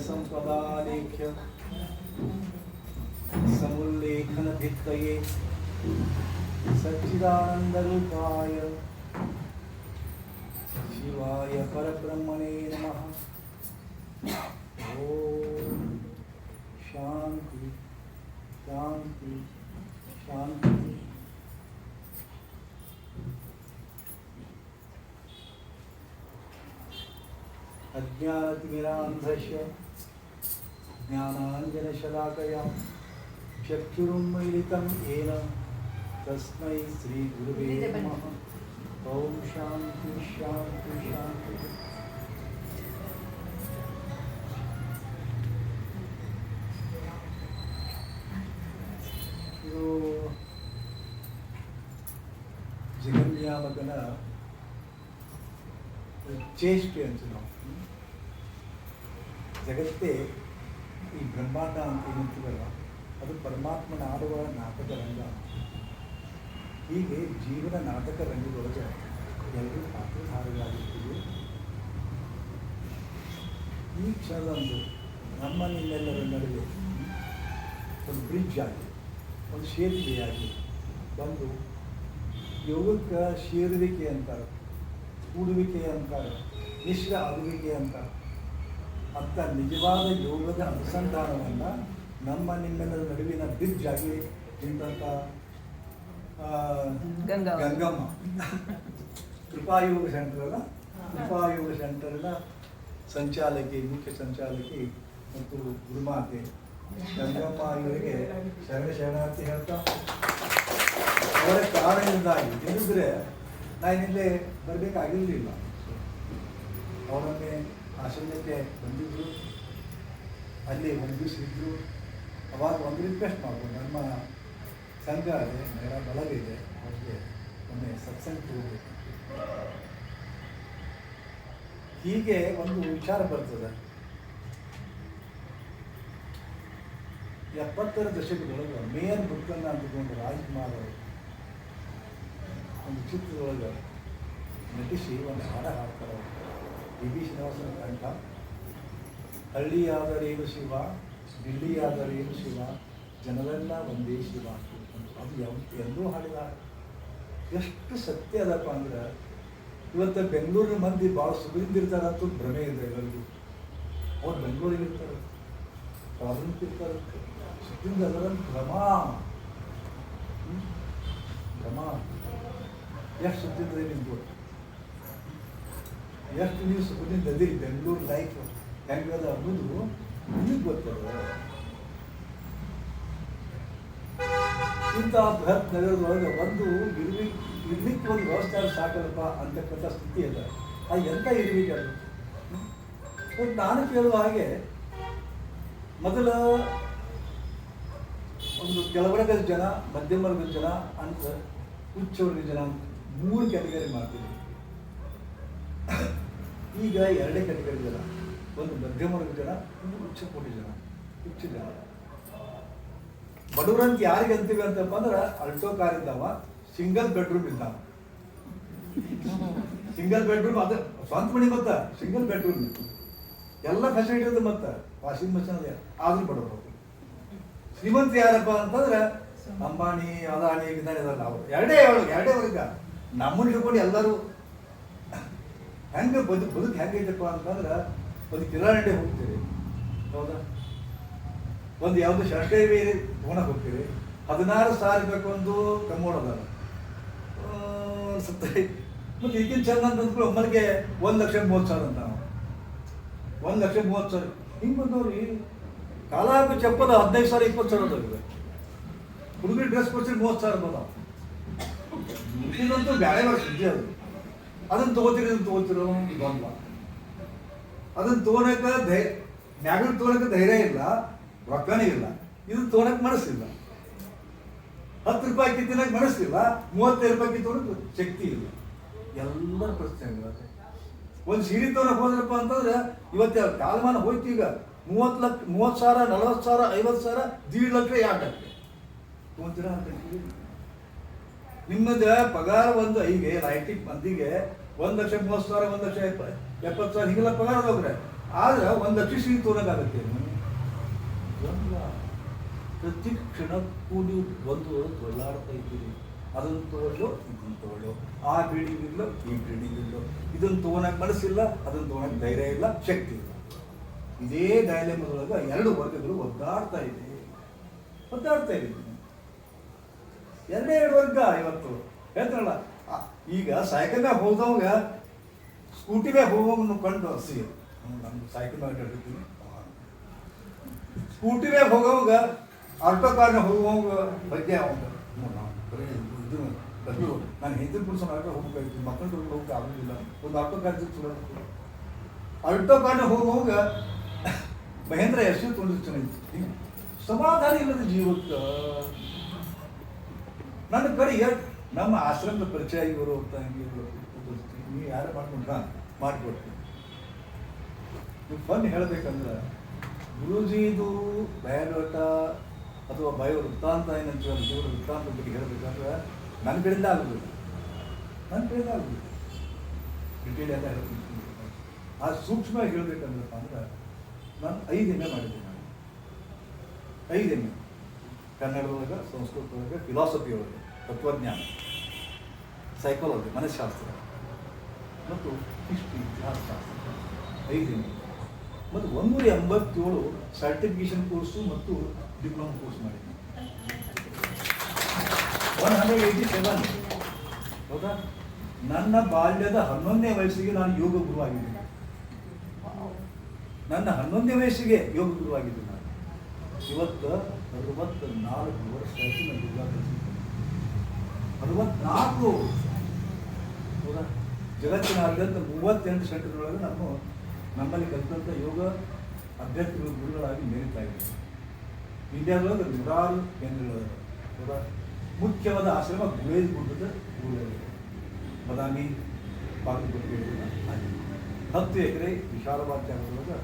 सम्पदालेख्य समुल्लेखनभित्तये। सच्चिदानन्दरूपाय। शिवाय परब्रह्मणे नमः। ॐ शान्ति शान्ति शान्ति। अज्ञानतिमिरान्धस्य ज्ञानाञ्जनशलाकया चक्षुरुन्मीलितं येन तस्मै श्रीगुरुवे नमः ॐ शान्ति शान्ति शान्तिः ಇದು ಜಗನ್ಯಾಮಕನ ಚೇಷ್ಟೆ ಅಂತ ನಾವು ಹ್ಮ್? ಜಗತ್ತೇ ಈ ಬ್ರಹ್ಮಾಂಡ ಅಂತ ಏನಂತೀವಲ್ಲ ಅದು ಪರಮಾತ್ಮನ ಆಡುವ ನಾಟಕ ರಂಗ. ಹೀಗೆ ಜೀವನ ನಾಟಕ ರಂಗದೊಳಗೆ ಎಲ್ಲರೂ ಪಾತ್ರಧಾರಿಗಳಾಗಿರ್ತೀವಿ. ಈ ಕ್ಷಣದಂದು ನಮ್ಮ ನಿಮ್ಮೆಲ್ಲರ ನಡುವೆ ಒಂದು ಬ್ರಿಡ್ಜ್ ಆಗಿ, ಒಂದು ಸೇತುವೆಯಾಗಿ ಬಂದು ಯೋಗಕ್ಕೆ ಸೇರುವಿಕೆ ಅಂತಾರೆ ಕೂಡುವಿಕೆ ಅಂತಾರೆ, ಮಿಶ್ರ ಆಗುವಿಕೆ ಅಂತಾರೆ. ಅಂತ ನಿಜವಾದ ಯೋಗದ ಅನುಸಂಧಾನವನ್ನು ನಮ್ಮ ನಿಮ್ಮೆಲ್ಲರ ನಡುವಿನ ಬ್ರಿಡ್ಜ್ ಆಗಿ ನಿಂತಹ ಗಂಗಮ್ಮ. ಕೃಪಾಯೋಗ ಸೆಂಟರ್ ಅಲ್ಲ ಕೃಪಾಯೋಗ ಸೆಂಟರ್ನ ಸಂಚಾಲಕಿ ಮುಖ್ಯ ಸಂಚಾಲಕಿ ಮತ್ತು ಗುರುಮಾತೆ ಗಂಗಮ್ಮ ಇವರಿಗೆ ಶರಣ ಶರಣಾರ್ಥಿ ಹೇಳ್ತಾ. ಅವರ ಕಾರಣದಿಂದಾಗಿ ಹೇಳಿದ್ರೆ ನಾನು ಇಲ್ಲೇ ಬರಬೇಕಾಗಿರಲಿಲ್ಲ. ಅವರೊಮ್ಮೆ ಆಶ್ರಮಕ್ಕೆ ಬಂದಿದ್ದರು ಅಲ್ಲಿ ಒಂದು ದಿವಸ ಇದ್ದರು ಅವಾಗ ಒಂದು ರಿಕ್ವೆಸ್ಟ್ ಮಾಡ್ಬೋದು ನಮ್ಮ ಸಂಘ ಇದೆ ಮೇರ ಬಲವಿದೆ ಅವರಿಗೆ ಅವ್ರಿಗೆ ಒಮ್ಮೆ ಸತ್ಸಂಗ ಹೋಗ್ಬೇಕು ಹೀಗೆ ಒಂದು ವಿಚಾರ ಬರ್ತದೆ. ಎಪ್ಪತ್ತರ ದಶಕದೊಳಗೆ ಮೇಯರ್ ಬುಕ್ಕನ್ನು ಅಂತಕೊಂಡು ರಾಜ್ಕುಮಾರ್ ಅವರು ಒಂದು ಚಿತ್ರದೊಳಗೆ ನಟಿಸಿ ಒಂದು ಹಾಡ ಹಾಡ್ತಾರೆ. ಬಿ ಶ್ರೀನಿವಾಸನ ಕಂಠ ಹಳ್ಳಿಯಾದರೇನು ಶಿವ? ದಿಲ್ಲಿಯಾದರೇನು ಶಿವ? ಜನರೆಲ್ಲ ಒಂದೇ ಶಿವ ಅದು ಯಾವ ಎಲ್ಲೂ ಹಾಡಿದ ಎಷ್ಟು ಸತ್ಯ ಅದಪ್ಪ ಅಂದ್ರೆ, ಇವತ್ತು ಬೆಂಗಳೂರಿನ ಮಂದಿ ಭಾಳ ಸುಖದಿಂದಿರ್ತಾರೆ ಅಂತ ಭ್ರಮೆ ಇದೆ ಎಲ್ಲರಿಗೂ. ಅವ್ರು ಬೆಂಗಳೂರಿಗೆ ಇರ್ತಾರೆ. ಪ್ರಾಬ್ಲಮ್ಸ್ ಇರ್ತಾರೆ. ಸುಖದಿಂದ ಅದರ ಭ್ರಮ? ಭ್ರಮ. ಎಷ್ಟು ಸುದ್ದಿದ್ರೆ ನಿಮ್ಗೆ ಎಷ್ಟು ನೀವು ಸುಖದಿಂದ ಅದಿರಿ ಬೆಂಗಳೂರು ಲೈಫ್ ಹೆಂಗದ ಅನ್ನೋದು ನಿಮಗೆ ಗೊತ್ತದ ಇಂಥ ಬೃಹತ್ ನಗರದೊಳಗೆ ಒಂದು ಇರ್ವಿ ಇರ್ಲಿಕ್ಕೆ ಒಂದು ವ್ಯವಸ್ಥೆ ಸಾಕಲ್ಲಪ್ಪ ಅಂತಕ್ಕಂಥ ಸ್ಥಿತಿ ಅದ. ಆ ಎಂತ ಇರ್ಬೇಕು ಅದು? ಒಂದು ನಾನು ಕೇಳುವ ಹಾಗೆ, ಮೊದಲ ಒಂದು ಕೆಳವರ್ಗದ ಜನ ಮಧ್ಯಮ ವರ್ಗದ ಜನ ಅಂತ ಉಚ್ಚ ವರ್ಗದ ಜನ ಅಂತ ಮೂರು ಕ್ಯಾಟಗರಿ ಮಾಡ್ತೀವಿ. ಈಗ ಎರಡೇ ಕ್ಯಾಟಗರಿ ಜನ, ಒಂದು ಮಧ್ಯಮ ವರ್ಗದ ಜನ, ಒಂದು ಉಚ್ಚ ಕೋಟಿ ಜನ, ಉಚ್ಚ ಜನ. ಬಡವರಂತ ಯಾರಿಗೆ ಅಂತೀವಿ ಅಂತಪ್ಪ ಅಂದ್ರೆ ಅಲ್ಟೋ ಕಾರ್ ಇದ್ದಾವ ಸಿಂಗಲ್ ಬೆಡ್ರೂಮ್ ಇದ್ದಾವ ಸಿಂಗಲ್ ಬೆಡ್ರೂಮ್ ಅದ, ಸ್ವಂತ ಮನೆ ಮತ್ತ ಸಿಂಗಲ್ ಬೆಡ್ರೂಮ್ ಎಲ್ಲ ಫೆಸಿಲಿಟಿ ಇದೆ ಮತ್ತ ವಾಷಿಂಗ್ ಮಷಿನ್ ಅದ, ಆದ್ರೂ ಬಡವರು. ಶ್ರೀಮಂತ ಯಾರಪ್ಪ ಅಂತಂದ್ರೆ ಅಂಬಾನಿ, ಅದಾನಿ ಅದಲ್ಲ ಅವ್ರು. ಎರಡೇ ಎರಡೇ ವರ್ಗ. ನಮ್ಮನ್ನ ಹಿಡ್ಕೊಂಡು ಎಲ್ಲರೂ ಹೆಂಗೆ ಬದು ಬದುಕು ಹೆಂಗೈತಪ್ಪ ಅಂತಂದ್ರೆ ಒಂದು ಕಿರಾಣಿ ಹೋಗ್ತೀರಿ, ಹೌದಾ? ಒಂದು ಯಾವುದು ಬೇರೆ ತೊಗೊಳಕ್ ಹೋಗ್ತೀರಿ, ಹದಿನಾರು ಸಾವಿರ ಬೇಕೊಂದು ಒಂದು ಸತ್ತೈ ಮತ್ತು ಈಗಿನ ಚಂದ ಅಂತ ಅಂದ್ಕೊಳ್ಳಿ ಒಮ್ಮರಿಗೆ ಒಂದು ಲಕ್ಷ ಮೂವತ್ತು ಸಾವಿರ ಅಂತ ನಾವು. ಒಂದು ಲಕ್ಷ ಮೂವತ್ತು ಸಾವಿರ. ಹಿಂಗೆ ಬಂದವ್ರಿ, ಕಾಲಾಕು ಚಪ್ಪದ ಹದಿನೈದು ಸಾವಿರ, ಇಪ್ಪತ್ತು ಸಾವಿರ ಅದಾವೆ ಹುಡುಗರು ಡ್ರೆಸ್ ಕೊಡ್ಸಿ ಮೂವತ್ತು ಸಾವಿರ ಬಂದಾವ. ಬ್ಯಾಳೆ ಮಾಡಿ ಸುದ್ದಿ ಅದು. ಅದನ್ನ ತಗೋತೀರಿ, ಇದನ್ನ ತಗೋತಿರೋ ದ್ವಂದ್ವ. ಅದನ್ನ ತಗೋಣಕ ಧೈರ್ಯ ಮ್ಯಾಗನ್ ತಗೋಣಕ ಧೈರ್ಯ ಇಲ್ಲ, ರೊಕ್ಕನೇ ಇಲ್ಲ. ಇದನ್ನ ತಗೋಣಕ್ ಮನಸ್ಸಿಲ್ಲ ಹತ್ತು ರೂಪಾಯಿ ತಿನ್ನಕ್ ಮನಸ್ಸಿಲ್ಲ ಮೂವತ್ತೈದು ರೂಪಾಯಿ ತಗೊಳಕ್ ಶಕ್ತಿ ಇಲ್ಲ. ಎಲ್ಲ ಪ್ರಶ್ನೆ ಒಂದು ಸೀರೆ ತಗೊಳಕ್ ಹೋದ್ರಪ್ಪ ಅಂತಂದ್ರೆ, ಇವತ್ತು ಕಾಲಮಾನ ಹೋಯ್ತು ಈಗ, ಮೂವತ್ತು ಲಕ್ಷ, ಮೂವತ್ತು ಸಾವಿರ, ನಲವತ್ತು ಸಾವಿರ, ಐವತ್ತು ಸಾವಿರ, ದೀಡ್ ಲಕ್ಷ ಯಾಕೆ ಲಕ್ಷ ತೊಗೊಂತೀರಾ ಅಂತ. ನಿಮ್ಮದ ಪಗಾರ ಒಂದು ಐಗೆ ಐ ಟಿ ಮಂದಿಗೆ ಒಂದು ಲಕ್ಷ ಮೂವತ್ತು ಸಾವಿರ, ಒಂದು ಲಕ್ಷ ಎಪ್ಪ, ಎಪ್ಪತ್ತು ಸಾವಿರ ಹೀಗೆಲ್ಲ ಪಗಾರ ಹೋಗ್ರೆ ಆದ್ರೆ ಒಂದು ಲಕ್ಷ ಸಿಗಿ ತೋರಕ್ಕಾಗತ್ತೆ ಪ್ರತಿ ಕ್ಷಣಕ್ಕೂ ನೀವು ಒಂದು ತೊಳ್ಳಾಡ್ತಾ ಇದ್ದೀರಿ. ಅದನ್ನು ತಗೊಳ್ಳೋ ಇದನ್ನು ತಗೊಳ್ಳೋ ಆ ಬಿಲ್ಡಿಂಗ್ ಇಲ್ಲ ಈ ಬಿಲ್ಡಿಂಗ್ ಇಲ್ಲ ಇದನ್ನು ತಗೊಳಕ್ ಮನಸ್ಸಿಲ್ಲ, ಅದನ್ನು ತೊಗೊಳಕ್ಕೆ ಧೈರ್ಯ ಇಲ್ಲ, ಶಕ್ತಿ ಇಲ್ಲ. ಇದೇ ಡೈಲೆಮದೊಳಗೆ ಎರಡು ವರ್ಗಗಳು ಒದ್ದಾಡ್ತಾ ಇದೆ. ಒದ್ದಾಡ್ತಾ ಇದೆ. ಎರಡೇ ಎರಡು ಇವತ್ತು. ಹೇಳ್ತಾರಲ್ಲ ಈಗ ಸೈಕಲ್ ಮ್ಯಾಗ ಹೋದವಾಗ ಸ್ಕೂಟಿ ಮ್ಯಾಗ ಹೋಗೋನು ಕಂಡು ಸಿ ನಮ್ಮ ಸೈಕಲ್ ಮ್ಯಾಗ ಹೇಳ್ತೀನಿ. ಸ್ಕೂಟಿ ಮ್ಯಾಗ ಹೋಗೋವಾಗ ಆಟೋ ಕಾರ್ನ ಹೋಗುವಾಗ ಬಗ್ಗೆ ಅವಂಗ ಇದು ನಾನು ಹಿಂದಿನ ಪುರುಷ ಆಟೋ ಹೋಗ್ಬೇಕಾಗಿತ್ತು. ಮಕ್ಕಳು ಹೋಗಕ್ಕೆ ಆಗೋದಿಲ್ಲ. ಒಂದು ಆಟೋ ಕಾರ್ ಚಲೋ ಆಲ್ಟೋ ಕಾರ್ನ ಹೋಗುವಾಗ ಮಹೇಂದ್ರ ಎಷ್ಟು ಚೆನ್ನಾಗಿತ್ತು ಸಮಾಧಾನ ಇಲ್ಲದ ಜೀವಕ್ಕೆ. ಕಡೆ ಎರಡು ನಮ್ಮ ಆಶ್ರಮದ ಪರಿಚಯ ಇವರು ಅಂತ ಹಂಗೆ. ನೀವು ಯಾರು ಮಾಡ್ಕೊಂಡ್ರ ಮಾಡಿಕೊಡ್ತೀನಿ. ನೀವು ಫನ್ ಹೇಳ್ಬೇಕಂದ್ರೆ, ಗುರೂಜಿದು ಬಯೋಡಾಟ ಅಥವಾ ಬಯೋ ವೃತ್ತಾಂತ ಏನಂತ ಜೀವನ ವೃತ್ತಾಂತ ಬಗ್ಗೆ ಹೇಳಬೇಕಂದ್ರೆ, ನನ್ನ ಕಡೆಯಿಂದ ಆಗಬೇಕು ನನ್ನ ಕಡೆಯಿಂದ ಆಗೋದಿಲ್ಲ. ಡಿಟೇಲ್ ಎಲ್ಲ ಹೇಳ್ತೀನಿ ಆ ಸೂಕ್ಷ್ಮವಾಗಿ ಹೇಳಬೇಕಂದ್ರಪ್ಪ ಅಂದ್ರೆ, ನಾನು ಐದು ಎಮ್ಮೆ ಮಾಡಿದ್ದೀನಿ ನಾನು. ಐದು ಎಮ್ಮೆ. ಕನ್ನಡದೊಳಗೆ ಸಂಸ್ಕೃತದೊಳಗೆ ಫಿಲಾಸಫಿ ಒಳಗೆ ತತ್ವಜ್ಞಾನ ಸೈಕಾಲಜಿ ಮನಃಶಾಸ್ತ್ರ ಮತ್ತು ಹಿಸ್ಟ್ರಿ ಇತಿಹಾಸಶಾಸ್ತ್ರ. ಐದು ಮತ್ತು ಒಂದೂರ ಎಂಬತ್ತೇಳು ಸರ್ಟಿಫಿಕೇಶನ್ ಕೋರ್ಸು ಮತ್ತು ಡಿಪ್ಲೊಮಾ ಕೋರ್ಸ್ ಮಾಡಿದ್ದೀನಿ ಒನ್ ಹಂಡ್ರೆಡ್ ಏಯ್ಟಿ ಸೆವೆನ್ ಹೌದಾ? ನನ್ನ ಬಾಲ್ಯದ ಹನ್ನೊಂದನೇ ವಯಸ್ಸಿಗೆ ನಾನು ಯೋಗ ಗುರು ಆಗಿದ್ದೀನಿ. ನನ್ನ ಹನ್ನೊಂದನೇ ವಯಸ್ಸಿಗೆ ಯೋಗ ಗುರು ಆಗಿದ್ದೀನಿ ನಾನು. ಇವತ್ತು ಅರವತ್ತ ನಾಲ್ಕು ವರ್ಷ ಆಯ್ತು ನಾನು ಯೋಗ ಕಲಿಸಿದ್ದೀನಿ ಅರವತ್ನಾಲ್ಕು ಜಗತ್ತಿನಾದ್ಯಂತ ಮೂವತ್ತೆಂಟು ಸೆಂಟರ್ಗಳೊಳಗೆ ನಾನು ನಮ್ಮಲ್ಲಿ ಕಲಿತಂಥ ಯೋಗ ಅಭ್ಯರ್ಥಿಗಳು ಗುರುಗಳಾಗಿ ಮೇರಿತಾ ಇದ್ದೀನಿ. ಇಂಡಿಯಾದೊಳಗೆ ನೂರಾರು ಕೇಂದ್ರಗಳು ಹೌದಾ ಮುಖ್ಯವಾದ ಆಶ್ರಮ ಗುಳೇಜ್ ಗುಡ್ಡದ ಗುರುಗಳಿದೆ ಬದಾಮಿ, ಬಾಗಲಕೋಟೆ ಹತ್ತು ಎಕರೆ ವಿಶಾಲವಾದ ಜಾಗದೊಳಗೆ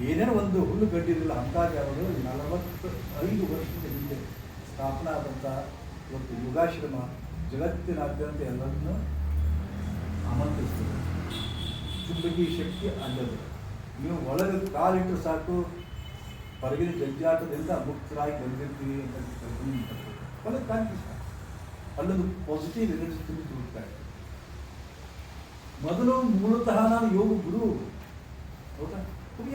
ಏನೇನೋ ಒಂದು ಹುಲ್ಲು ಗಡ್ಡಿರಲಿಲ್ಲ ಅಂದಾಜು ಅವರು ನಲವತ್ತು ಐದು ವರ್ಷದ ಹಿಂದೆ ಸ್ಥಾಪನೆ ಆದಂಥ ಒಂದು ಯುಗಾಶ್ರಮ ಜಗತ್ತಿನಾದ್ಯಂತ ಎಲ್ಲರನ್ನು ಆಮಂತ್ರಿಸ್ತದೆ. ಚುಂಬಕಿ ಶಕ್ತಿ ಅಲ್ಲದೆ. ನೀವು ಒಳಗೆ ಕಾಲಿಟ್ಟರೆ ಸಾಕು, ಹೊರಗಿನ ಜಂಜಾಟದಿಂದ ಮುಕ್ತರಾಗಿ ಬಂದಿರ್ತೀವಿ ಅಂತ ಕಲ್ಪನೆ. ಒಳಗೆ ಕಾಲಿಟ್ಟರೆ ಸಾಕು ಅಲ್ಲೊಂದು ಪಾಸಿಟಿವ್ ಎನರ್ಜಿ ತುಂಬಿ ತುಳುಕ್ತಾ ಇದೆ. ಮೊದಲು ಮೂಲತಃ ನಾನು ಯೋಗ ಗುರು. ಹೌದಾ?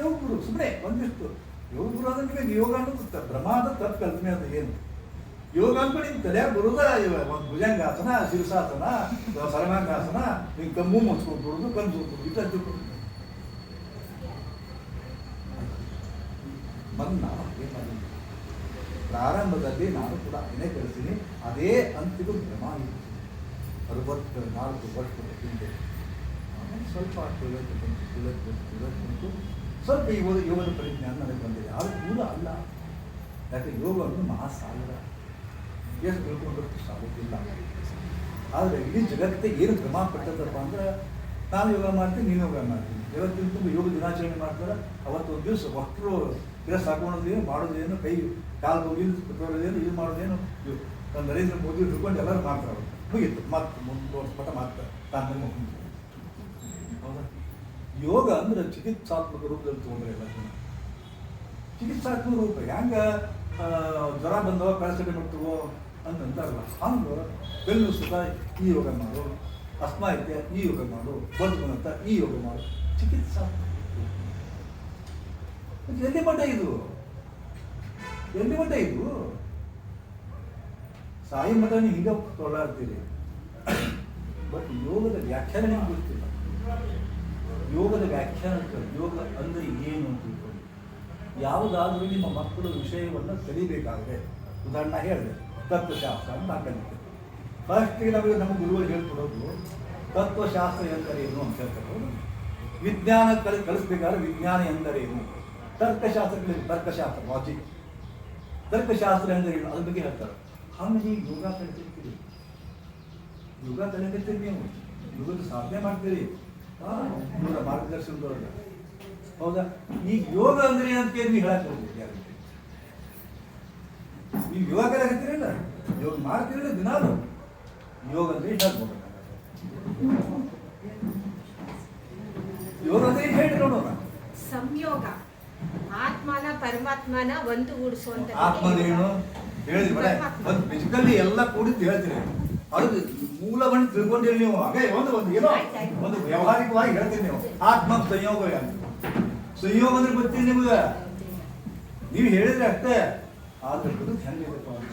ಯೋಗ ಗುರು ಸುಮ್ಮನೆ ಒಂದಿಷ್ಟು. ಯೋಗ ಗುರು ಅಂದ್ರೆ ಯೋಗ ಅನ್ನೋದು ಪ್ರಮಾದ ತಪ್ಪು ಕಲ್ಪನೆ ಅದು ಏನು? ಯೋಗ ಅಂದ್ಕೊಂಡು ನಿಮ್ ತಲೆ ಬರುದ? ಒಂದು ಭುಜಂಗಾಸನ, ಶಿರಸಾಸನ ಸರಣಾಂಗಾಸನ ಹಿಂಗೆ ಕಮ್ಮು ಮುಚ್ಕೊಂಡು ಬಿಡೋದು ಕಣ್ಣು ಬಿಡೋದು ಇಟ್ಟು ಹಚ್ಚಿಬಿಡೋದು ಬಂದು ನಾವು ಮಾಡಿದ್ವಿ ಪ್ರಾರಂಭದಲ್ಲಿ ನಾನು ಕೂಡ ಅದನ್ನೇ ಕಲಿಸ್ತೀನಿ. ಅದೇ ಅಂತಿಮ ಭ್ರಮ ಅರವತ್ತ ನಾಲ್ಕು ವರ್ಷದ ಹಿಂದೆ. ಆಮೇಲೆ ಸ್ವಲ್ಪ ತಿಳುವಳಿಕೆ ಸ್ವಲ್ಪ ಯೋಗ ಯೋಗದ ಪರಿಜ್ಞಾನ ನನಗೆ ಬಂದಿದೆ. ಆದರೆ ಮೂಲ ಅಲ್ಲ. ಯಾಕೆ ಯೋಗವನ್ನು ಮಹಾಸಾಗರ. ಎಷ್ಟು ತಿಳ್ಕೊಂಡ್ರಷ್ಟು ಸಾಗುತ್ತಿಲ್ಲ ಆದರೆ ಇಡೀ ಜಗತ್ತಿಗೆ ಏನು ಕ್ರಮ ಪಟ್ಟದಪ್ಪ ಅಂದ್ರೆ, ನಾನು ಯೋಗ ಮಾಡ್ತೀನಿ, ನೀನು ಯೋಗ ಮಾಡ್ತೀನಿ. ಜಗತ್ತಿನ ತುಂಬ ಯೋಗ ದಿನಾಚರಣೆ ಮಾಡ್ತಾರೆ. ಅವತ್ತು ಒಂದು ದಿವಸ ಒಟ್ಟರು ಗಿರಸ್ ಹಾಕೊಳೋದೇನು ಮಾಡೋದೇನು, ಕೈ ಕಾಲು ಹೋಗಿಲ್ ಕುತ್ಕೊಳ್ಳೋದೇನು, ಇದು ಮಾಡೋದೇನು ನರೇಂದ್ರ ಮೋದಿ ಹಿಡ್ಕೊಂಡು ಎಲ್ಲರೂ ಮಾಡ್ತಾರೆ ಮುಗಿತು. ಮತ್ತೆ ಮುಂದೆ ಪಟ ಮಾಡ್ತಾರೆ. ತಾನು ಹೌದಾ? ಯೋಗ ಅಂದ್ರೆ ಚಿಕಿತ್ಸಾತ್ಮಕ ರೂಪದಲ್ಲಿ ತೊಗೊಂಡ್ರೆ ಎಲ್ಲ ಜನ. ಚಿಕಿತ್ಸಾತ್ಮಕ ರೂಪ, ಹೆಂಗ ಜ್ವರ ಬಂದವ ಪ್ಯಾರಾಸಿಟಮಲ್ ತಗೋ ಅಂತ ಅಂತಾರಲ್ಲ, ಹಂಗೆ ಬೆನ್ನು ಸುತ ಈ ಯೋಗ ಮಾಡು, ಅಸ್ಮಾ ಐತೆ ಈ ಯೋಗ ಮಾಡು, ಬಂದು ಅಂತ ಈ ಯೋಗ ಮಾಡು. ಚಿಕಿತ್ಸಾ ಎಲ್ಲಿ ಮಟ್ಟ ಇದು? ಎಲ್ಲಿ ಮಟ್ಟ ಇದು? ಸಾಯಿ ಮಠ ನೀವು ಹಿಂಗೆ ತೊಳಾಡ್ತೀರಿ. ಬಟ್ ಯೋಗದ ವ್ಯಾಖ್ಯಾನ ನಿಮ್ಗೆ ಗೊತ್ತಿಲ್ಲ. ಯೋಗದ ವ್ಯಾಖ್ಯಾನ ಯೋಗ ಅಂದ್ರೆ ಏನು ಅಂತ ತಿಳ್ಕೊಳ್ಳಿ. ಯಾವುದಾದರೂ ನಿಮ್ಮ ಮಕ್ಕಳು ವಿಷಯವನ್ನು ಕಲಿಬೇಕಾದ್ರೆ ಉದಾಹರಣೆ ಹೇಳಿದೆ, ತತ್ವಶಾಸ್ತ್ರ ಅಂತ ಕಲಿತೆ ಫಸ್ಟಿಗೆ ನಮಗೆ, ನಮ್ಮ ಗುರುಗಳು ಹೇಳ್ಕೊಡೋದು, ತತ್ವಶಾಸ್ತ್ರ ಎಂದರೇನು ಅಂತ ಹೇಳ್ತಾರೆ ವಿಜ್ಞಾನ ಕಲಿ, ಕಲಿಸ್ಬೇಕಾದ್ರೆ ವಿಜ್ಞಾನ ಎಂದರೇನು ತರ್ಕಶಾಸ್ತ್ರ ತರ್ಕಶಾಸ್ತ್ರ ಲಾಜಿಕ್ ತರ್ಕಶಾಸ್ತ್ರ ಎಂದರೇನು ಅದ್ರ ಬಗ್ಗೆ ಹೇಳ್ತಾರೆ. ಹಂಗೆ ನೀವು ಯೋಗ ಕಲಿತಿರ್ತೀರಿ. ಯೋಗ ಕಲಿತಿರ್ತೀರಿ ನೀವು. ಯೋಗದ ಸಾಧನೆ ಮಾಡ್ತೀರಿ. ಇವರ ಮಾರ್ಗದರ್ಶನದೊಳಗೆ. ಹೌದಾ? ಈಗ ಯೋಗ ಅಂದ್ರೆ ಅಂತ ಏನು ನೀವು ಹೇಳಕ್ ಯಾರಿಗೆ ನೀವು ಯೋಗ ಕಲಿಯಕತ್ತೀರಲ್ಲ ಯೋಗ ಮಾಡ್ತೀರಲ್ಲ ದಿನಾಲು? ಯೋಗ ಅಂದ್ರೆ ಹೇಳ್ಬೋದು ಯೋಗ ಅಂದ್ರೆ ಹೇಳಿ ನೋಡೋಣ ಸಂಯೋಗ. ಆತ್ಮನ ಪರಮಾತ್ಮನ ಒಂದು ಗೂಡಿಸುವಂತ ಆತ್ಮ ಹೇಳಿದ್ರಿ ಹೇಳಿದ್ರೆ ಒಂದು ಫಿಸಿಕಲಿ ಎಲ್ಲ ಕೂಡಿದ್ದು ಹೇಳ್ತೀನಿ ಅದು ಮೂಲವನ್ನು ತಿಳ್ಕೊಂಡಿರಿ ನೀವು. ಹಾಗೆ ಒಂದು ಒಂದು ಏನೋ ಒಂದು ವ್ಯಾವಹಾರಿಕವಾಗಿ ಹೇಳ್ತೀನಿ ನೀವು. ಆತ್ಮ ಸಂಯೋಗ ಸಂಯೋಗ ಅಂದ್ರೆ ಗೊತ್ತಿಲ್ಲ ನಿಮ್ಗೆ. ನೀವು ಹೇಳಿದ್ರೆ ಅಷ್ಟೇ. ಆದ್ರೆ ಬದುಕು ಹೆಂಗಿದೆಪ್ಪ ಅಂತ.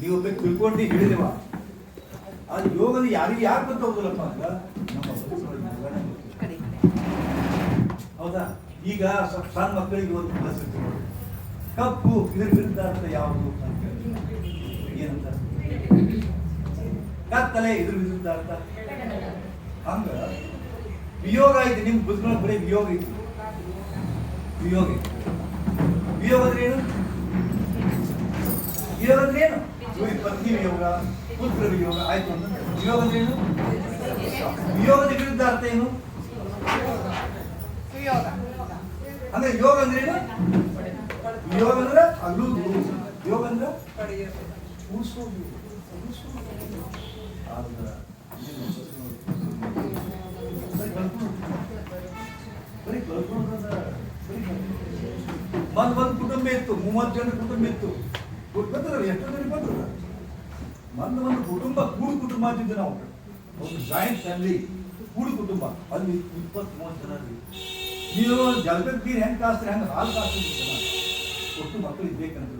ನೀವು ಒಬ್ಬ ತಿಳ್ಕೊಂಡು ಹೇಳಿದೇವ. ಅದು ಯೋಗದ ಯಾರಿಗೆ ಯಾಕೆ ಗೊತ್ತಾಗೋದಿಲ್ಲಪ್ಪ ಅಂತ? ನಮ್ಮ ಹೌದಾ? ಈಗ ಸಣ್ಣ ಮಕ್ಕಳಿಗೆ ಒಂದು. ಕಪ್ಪು ಇದ್ರ ವಿರುದ್ಧ ಅಂತ ಯಾವುದು ಅಂತ ಕೇಳಿದ್ರೆ ಏನಂತ ಕತ್ತಲೆ ಇದ್ರ ವಿರುದ್ಧ ಅರ್ಥ ಹಂಗ ವಿಯೋಗ ಐತಿ ನಿಮ್ ಬುದ್ಧಿಗಳ ಬರೀ ವಿಯೋಗ ಐತಿ. ವಿಯೋಗ ಐತಿ. ವಿಯೋಗ ಅಂದ್ರೆ ಏನು? ವಿಯೋಗ ಅಂದ್ರೆ ಏನು? ಗುರಿ ಪತ್ನಿ ವಿಯೋಗ ಪುತ್ರ ವಿಯೋಗ ಆಯ್ತು ಅಂತ. ವಿಯೋಗ ಅಂದ್ರೆ ಏನು? ವಿಯೋಗದ ವಿರುದ್ಧ ಅರ್ಥ ಏನು? ಅಂದ್ರೆ ಯೋಗ ಅಂದ್ರೆ ಏನು? ಯೋಗ ಅಂದ್ರೆ ಅಲ್ಲೂ ಯೋಗ ಅಂದ್ರೆ ಉಳಿಸೋದು ಉಳಿಸೋದು. ಒಂದ್ ಒಂದ್ ಕುಟುಂಬ ಇತ್ತು, ಮೂವತ್ತು ಜನ ಕುಟುಂಬ ಇತ್ತು. ಬಂದ್ರ ಎಷ್ಟು ಜನ ಬಂದ್ರ ಒಂದ್ ಒಂದು ಕುಟುಂಬ, ಕೂಡು ಕುಟುಂಬ ಅಂತಿದ್ದೆ ನಾವು. ಒಂದು ಜಾಯಿಂಟ್ ಫ್ಯಾಮಿಲಿ ಕೂಡು ಕುಟುಂಬ. ಅಲ್ಲಿ ಇಪ್ಪತ್ತ್ ಮೂವತ್ತು ಜನ. ನೀವು ನೀರು ಹೆಂಗೆ ಕಾಸ್ತೀರಿ, ಹೆಂಗೆ ಹಾಲು ಕಾಸ್ತಿ ಜನ. ಒಟ್ಟು ಮಕ್ಕಳಿಗೆ ಬೇಕಂತ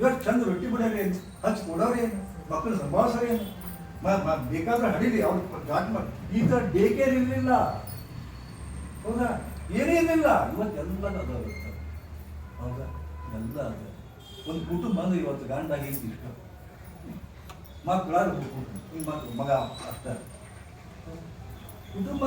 ಇವತ್ತು ಚಂದ ರೊಟ್ಟಿ ಬಿಡೋರಿ ಹಚ್ಚಿ ಕೊಡೋರಿ ಏನು? ಮಕ್ಕಳು ಸಂಭಾಳಿಸೋರಿ ಏನು? ಬೇಕಾದ್ರೆ ಹಡೀರಿ, ಅವ್ರು ಜಾಟ್ ಮಾಡಿ. ಈ ಡೇ ಕೇರ್ ಇರಲಿಲ್ಲ. ಹೌದಾ? ಏನೇ ಇರಲಿಲ್ಲ. ಇವತ್ತೆಲ್ಲ ಅದ ಹೌದಾ? ಎಲ್ಲ ಅದ ಒಂದು ಕುಟುಂಬ ಅಂದ್ರೆ ಇವತ್ತು ಗಂಡ ಹೆಂಡತಿ ಇಷ್ಟ. ಮಕ್ಕಳು ಮಗ ಅಷ್ಟ ಕುಟುಂಬ